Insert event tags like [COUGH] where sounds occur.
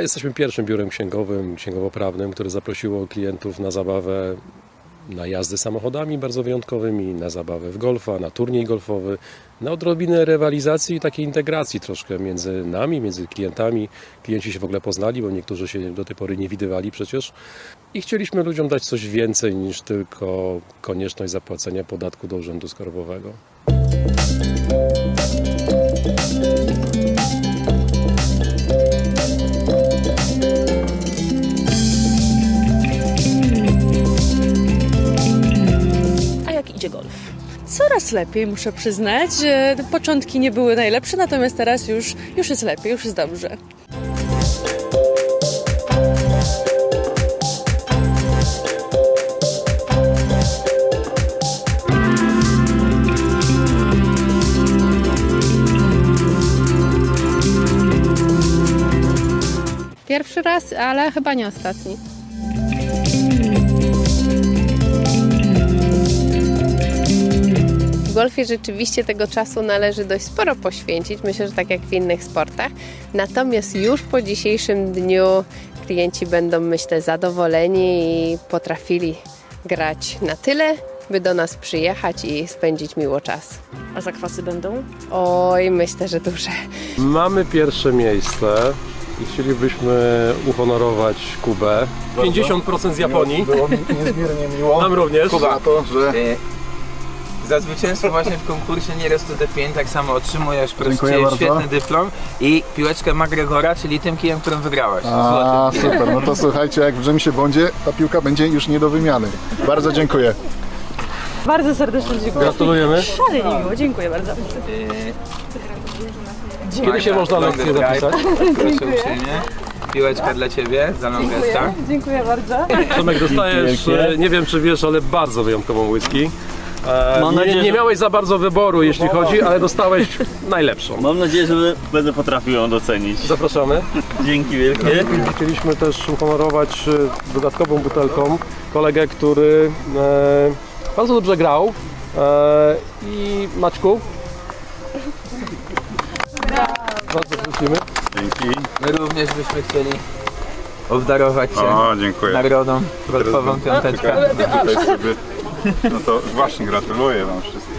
jesteśmy pierwszym biurem księgowym, księgowo-prawnym, które zaprosiło klientów na zabawę na jazdy samochodami bardzo wyjątkowymi, na zabawę w golfa, na turniej golfowy, na odrobinę rywalizacji i takiej integracji troszkę między nami, między klientami. Klienci się w ogóle poznali, bo niektórzy się do tej pory nie widywali przecież. I chcieliśmy ludziom dać coś więcej niż tylko konieczność zapłacenia podatku do Urzędu Skarbowego. Idzie golf? Coraz lepiej, muszę przyznać. Początki nie były najlepsze, natomiast teraz już, już jest lepiej, już jest dobrze. Pierwszy raz, ale chyba nie ostatni. Golfie rzeczywiście tego czasu należy dość sporo poświęcić, myślę, że tak jak w innych sportach. Natomiast już po dzisiejszym dniu klienci będą, myślę, zadowoleni i potrafili grać na tyle, by do nas przyjechać i spędzić miło czas. A zakwasy będą? Oj, myślę, że duże. Mamy pierwsze miejsce i chcielibyśmy uhonorować Kubę. 50% z Japonii. Było mi niezmiernie miło. Nam również. za to, że Y, Za zwycięstwo właśnie w konkursie Nieres to D5 tak samo otrzymujesz Dziękuję bardzo. świetny dyplom i piłeczkę McGregora, czyli tym kijem, którym wygrałeś. A, Złoty. super, no to słuchajcie, jak w Rzymsie bądzie, ta piłka będzie już nie do wymiany. Bardzo dziękuję. Bardzo serdecznie dziękuję. Gratulujemy. Szalenie miło, dziękuję bardzo. Kiedy się można lekcję Longest zapisać? Proszę uprzejmie. Piłeczka dla ciebie za Longesta. Dziękuję bardzo. Tomek, dostajesz, e, nie wiem czy wiesz, ale bardzo wyjątkową whisky. E, Mam nie, nadzieję, nie że- miałeś za bardzo wyboru, jeśli chodzi, ale dostałeś najlepszą. Mam nadzieję, że będę potrafił ją docenić. Zapraszamy. [LAUGHS] Dzięki wielkie. Chcieliśmy też uhonorować e, dodatkową butelką kolegę, który e, bardzo dobrze grał. E, I Maćku. Bardzo prosimy. Dzięki. My również byśmy chcieli obdarować cię O, dziękuję. nagrodą golfową piąteczkę. Tutaj sobie, no to właśnie gratuluję Wam wszystkim.